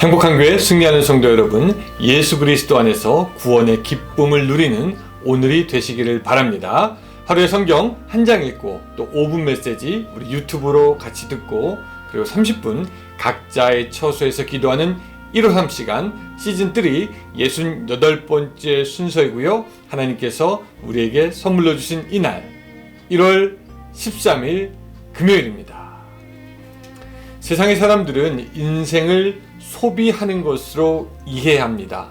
행복한 교회 승리하는 성도 여러분, 예수 그리스도 안에서 구원의 기쁨을 누리는 오늘이 되시기를 바랍니다. 하루의 성경 한 장 읽고 또 5분 메시지 우리 유튜브로 같이 듣고 그리고 30분 각자의 처소에서 기도하는 153 시간 시즌 3 68번째 순서이고요. 하나님께서 우리에게 선물로 주신 이날 1월 13일 금요일입니다. 세상의 사람들은 인생을 소비하는 것으로 이해합니다.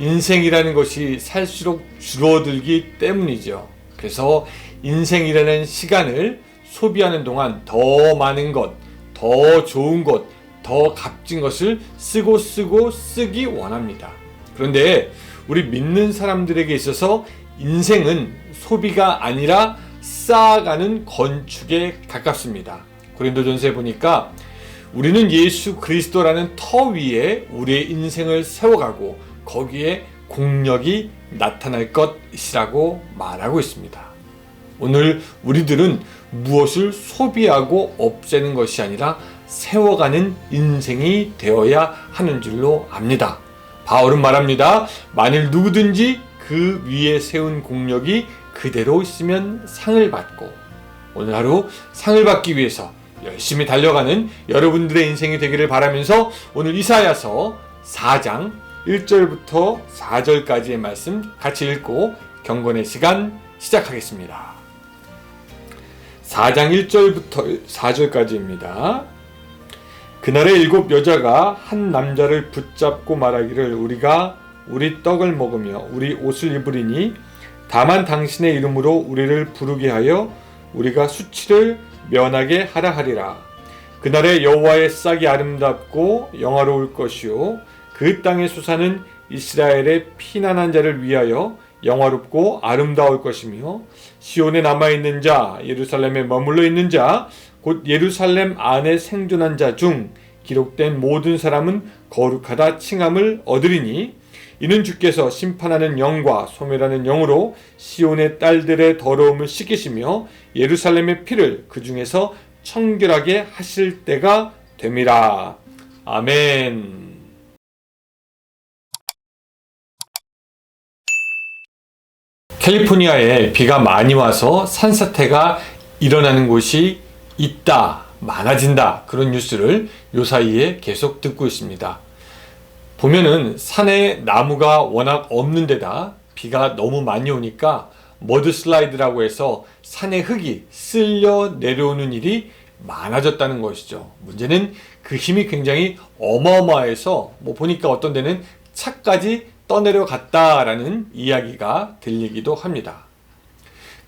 인생이라는 것이 살수록 줄어들기 때문이죠. 그래서 인생이라는 시간을 소비하는 동안 더 많은 것, 더 좋은 것, 더 값진 것을 쓰고 쓰고 쓰기 원합니다. 그런데 우리 믿는 사람들에게 있어서 인생은 소비가 아니라 쌓아가는 건축에 가깝습니다. 고린도전서에 보니까 우리는 예수 그리스도라는 터 위에 우리의 인생을 세워가고 거기에 공력이 나타날 것이라고 말하고 있습니다. 오늘 우리들은 무엇을 소비하고 없애는 것이 아니라 세워가는 인생이 되어야 하는 줄로 압니다. 바울은 말합니다. 만일 누구든지 그 위에 세운 공력이 그대로 있으면 상을 받고 오늘 하루 상을 받기 위해서 열심히 달려가는 여러분들의 인생이 되기를 바라면서 오늘 이사야서 4장 1절부터 4절까지의 말씀 같이 읽고 경건의 시간 시작하겠습니다. 4장 1절부터 4절까지입니다. 그날에 일곱 여자가 한 남자를 붙잡고 말하기를 우리가 우리 떡을 먹으며 우리 옷을 입으리니 다만 당신의 이름으로 우리를 부르게 하여 우리가 수치를 면하게 하라 하리라. 그날에 여호와의 싹이 아름답고 영화로울 것이요 그 땅의 수사는 이스라엘의 피난한 자를 위하여 영화롭고 아름다울 것이며 시온에 남아 있는 자 예루살렘에 머물러 있는 자 곧 예루살렘 안에 생존한 자 중 기록된 모든 사람은 거룩하다 칭함을 얻으리니 이는 주께서 심판하는 영과 소멸하는 영으로 시온의 딸들의 더러움을 씻기시며 예루살렘의 피를 그 중에서 청결하게 하실 때가 됨이라. 아멘. 캘리포니아에 비가 많이 와서 산사태가 일어나는 곳이 있다, 많아진다. 그런 뉴스를 요 사이에 계속 듣고 있습니다. 보면은 산에 나무가 워낙 없는 데다 비가 너무 많이 오니까 머드 슬라이드라고 해서 산의 흙이 쓸려 내려오는 일이 많아졌다는 것이죠. 문제는 그 힘이 굉장히 어마어마해서 뭐 보니까 어떤 데는 차까지 떠내려갔다라는 이야기가 들리기도 합니다.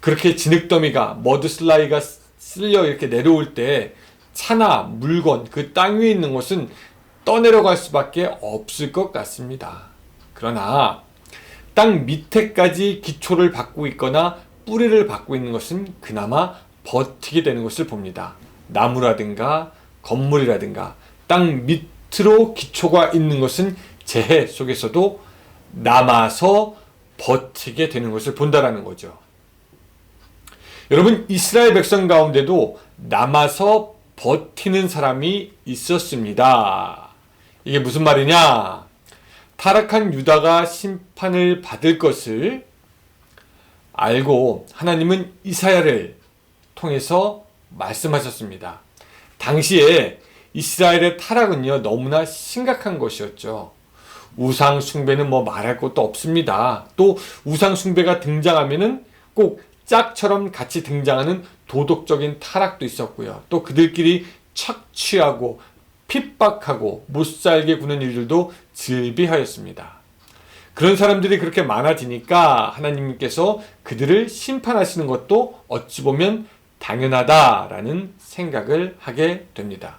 그렇게 진흙더미가 머드 슬라이가 쓸려 이렇게 내려올 때 차나 물건 그 땅 위에 있는 것은 떠내려갈 수밖에 없을 것 같습니다. 그러나 땅 밑에까지 기초를 받고 있거나 뿌리를 받고 있는 것은 그나마 버티게 되는 것을 봅니다. 나무라든가 건물이라든가 땅 밑으로 기초가 있는 것은 재해 속에서도 남아서 버티게 되는 것을 본다라는 거죠. 여러분 이스라엘 백성 가운데도 남아서 버티는 사람이 있었습니다. 이게 무슨 말이냐? 타락한 유다가 심판을 받을 것을 알고 하나님은 이사야를 통해서 말씀하셨습니다. 당시에 이스라엘의 타락은요, 너무나 심각한 것이었죠. 우상 숭배는 뭐 말할 것도 없습니다. 또 우상 숭배가 등장하면은 꼭 짝처럼 같이 등장하는 도덕적인 타락도 있었고요. 또 그들끼리 착취하고 핍박하고 못 살게 구는 일들도 즐비하였습니다. 그런 사람들이 그렇게 많아지니까 하나님께서 그들을 심판하시는 것도 어찌 보면 당연하다라는 생각을 하게 됩니다.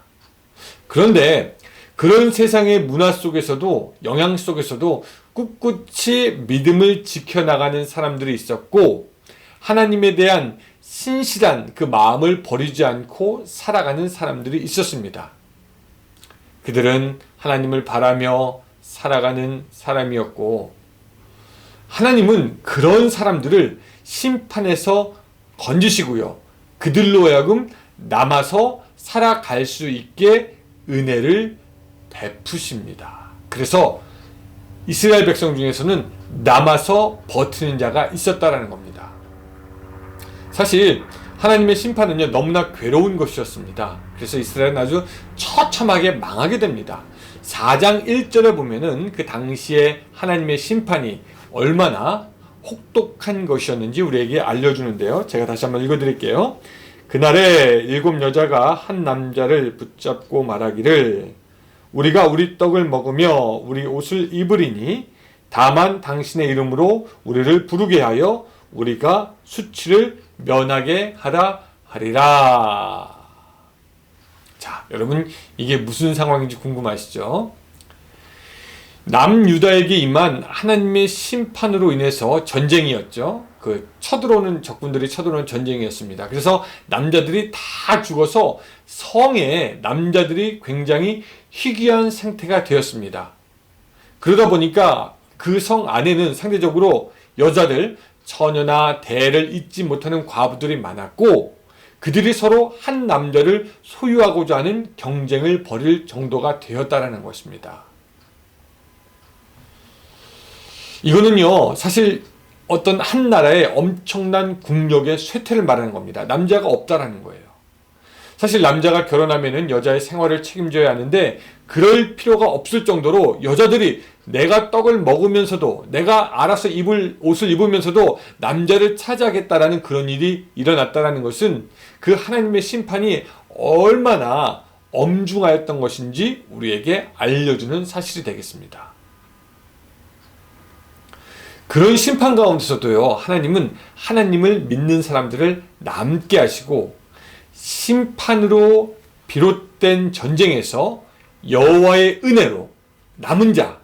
그런데 그런 세상의 문화 속에서도 영향 속에서도 꿋꿋이 믿음을 지켜나가는 사람들이 있었고 하나님에 대한 신실한 그 마음을 버리지 않고 살아가는 사람들이 있었습니다. 그들은 하나님을 바라며 살아가는 사람이었고, 하나님은 그런 사람들을 심판에서 건지시고요. 그들로 하여금 남아서 살아갈 수 있게 은혜를 베푸십니다. 그래서 이스라엘 백성 중에서는 남아서 버티는 자가 있었다라는 겁니다. 사실 하나님의 심판은요 너무나 괴로운 것이었습니다. 그래서 이스라엘은 아주 처참하게 망하게 됩니다. 4장 1절에 보면은 그 당시에 하나님의 심판이 얼마나 혹독한 것이었는지 우리에게 알려주는데요. 제가 다시 한번 읽어드릴게요. 그날에 일곱 여자가 한 남자를 붙잡고 말하기를 우리가 우리 떡을 먹으며 우리 옷을 입으리니 다만 당신의 이름으로 우리를 부르게 하여 우리가 수치를 면하게 하라 하리라. 자, 여러분 이게 무슨 상황인지 궁금하시죠? 남유다에게 임한 하나님의 심판으로 인해서 전쟁이었죠. 그 쳐들어오는 적군들이 쳐들어오는 전쟁이었습니다. 그래서 남자들이 다 죽어서 성에 남자들이 굉장히 희귀한 상태가 되었습니다. 그러다 보니까 그 성 안에는 상대적으로 여자들, 처녀나 대를 잊지 못하는 과부들이 많았고 그들이 서로 한 남자를 소유하고자 하는 경쟁을 벌일 정도가 되었다라는 것입니다. 이거는요, 사실 어떤 한 나라의 엄청난 국력의 쇠퇴를 말하는 겁니다. 남자가 없다라는 거예요. 사실 남자가 결혼하면은 여자의 생활을 책임져야 하는데 그럴 필요가 없을 정도로 여자들이 내가 떡을 먹으면서도 내가 알아서 입을 옷을 입으면서도 남자를 차지하겠다라는 그런 일이 일어났다라는 것은 그 하나님의 심판이 얼마나 엄중하였던 것인지 우리에게 알려주는 사실이 되겠습니다. 그런 심판 가운데서도요, 하나님은 하나님을 믿는 사람들을 남게 하시고 심판으로 비롯된 전쟁에서 여호와의 은혜로 남은 자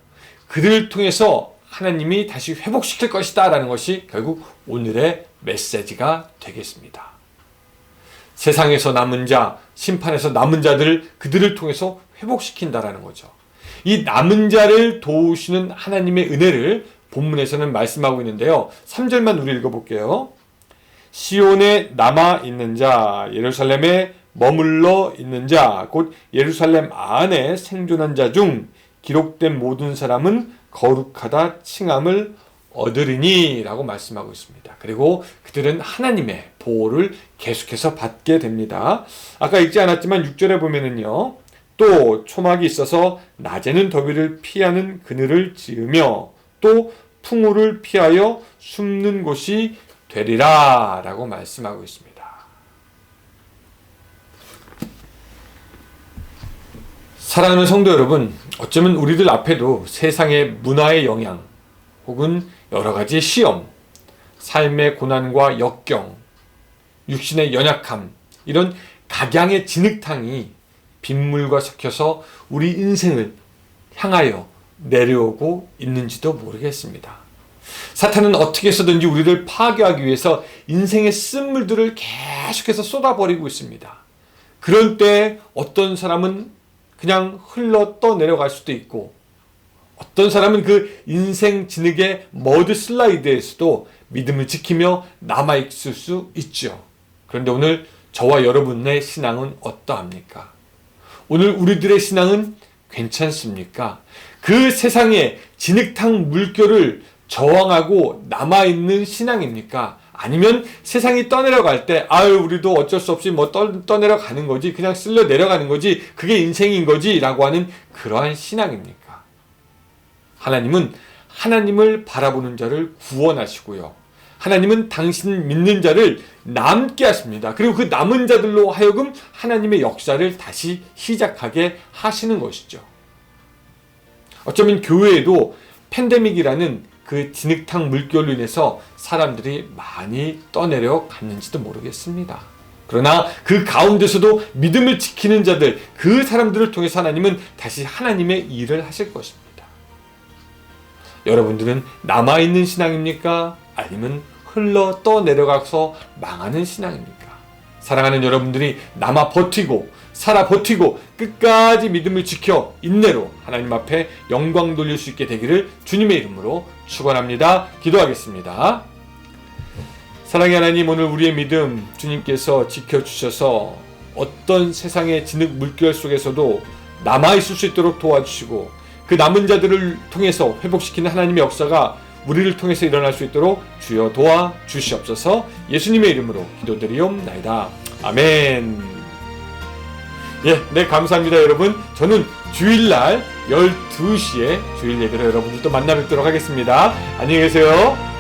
그들을 통해서 하나님이 다시 회복시킬 것이다라는 것이 결국 오늘의 메시지가 되겠습니다. 세상에서 남은 자, 심판에서 남은 자들을 그들을 통해서 회복시킨다라는 거죠. 이 남은 자를 도우시는 하나님의 은혜를 본문에서는 말씀하고 있는데요. 3절만 우리 읽어볼게요. 시온에 남아 있는 자, 예루살렘에 머물러 있는 자, 곧 예루살렘 안에 생존한 자 중 기록된 모든 사람은 거룩하다 칭함을 얻으리니 라고 말씀하고 있습니다. 그리고 그들은 하나님의 보호를 계속해서 받게 됩니다. 아까 읽지 않았지만 6절에 보면은요. 또 초막이 있어서 낮에는 더위를 피하는 그늘을 지으며 또 풍우를 피하여 숨는 곳이 되리라 라고 말씀하고 있습니다. 사랑하는 성도 여러분, 어쩌면 우리들 앞에도 세상의 문화의 영향, 혹은 여러 가지 시험, 삶의 고난과 역경, 육신의 연약함, 이런 각양의 진흙탕이 빗물과 섞여서 우리 인생을 향하여 내려오고 있는지도 모르겠습니다. 사탄은 어떻게 해서든지 우리를 파괴하기 위해서 인생의 쓴물들을 계속해서 쏟아버리고 있습니다. 그럴 때 어떤 사람은 그냥 흘러 떠내려갈 수도 있고 어떤 사람은 그 인생 진흙의 머드 슬라이드에서도 믿음을 지키며 남아있을 수 있죠. 그런데 오늘 저와 여러분의 신앙은 어떠합니까? 오늘 우리들의 신앙은 괜찮습니까? 그 세상에 진흙탕 물결을 저항하고 남아있는 신앙입니까? 아니면 세상이 떠내려갈 때, 아유, 우리도 어쩔 수 없이 뭐 떠, 떠내려가는 거지, 그냥 쓸려 내려가는 거지, 그게 인생인 거지, 라고 하는 그러한 신앙입니까? 하나님은 하나님을 바라보는 자를 구원하시고요. 하나님은 당신 믿는 자를 남게 하십니다. 그리고 그 남은 자들로 하여금 하나님의 역사를 다시 시작하게 하시는 것이죠. 어쩌면 교회에도 팬데믹이라는 그 진흙탕 물결로 인해서 사람들이 많이 떠내려 갔는지도 모르겠습니다. 그러나 그 가운데서도 믿음을 지키는 자들, 그 사람들을 통해서 하나님은 다시 하나님의 일을 하실 것입니다. 여러분들은 남아있는 신앙입니까? 아니면 흘러 떠내려가서 망하는 신앙입니까? 사랑하는 여러분들이 남아 버티고 살아 버티고 끝까지 믿음을 지켜 인내로 하나님 앞에 영광 돌릴 수 있게 되기를 주님의 이름으로 축원합니다. 기도하겠습니다. 사랑의 하나님 오늘 우리의 믿음 주님께서 지켜 주셔서 어떤 세상의 진흙 물결 속에서도 남아 있을 수 있도록 도와주시고 그 남은 자들을 통해서 회복시키는 하나님의 역사가 우리를 통해서 일어날 수 있도록 주여 도와 주시옵소서 예수님의 이름으로 기도드리옵나이다. 아멘. 예, 네, 감사합니다, 여러분. 저는 주일날 12시에 주일 예배로 여러분들도 만나 뵙도록 하겠습니다. 안녕히 계세요.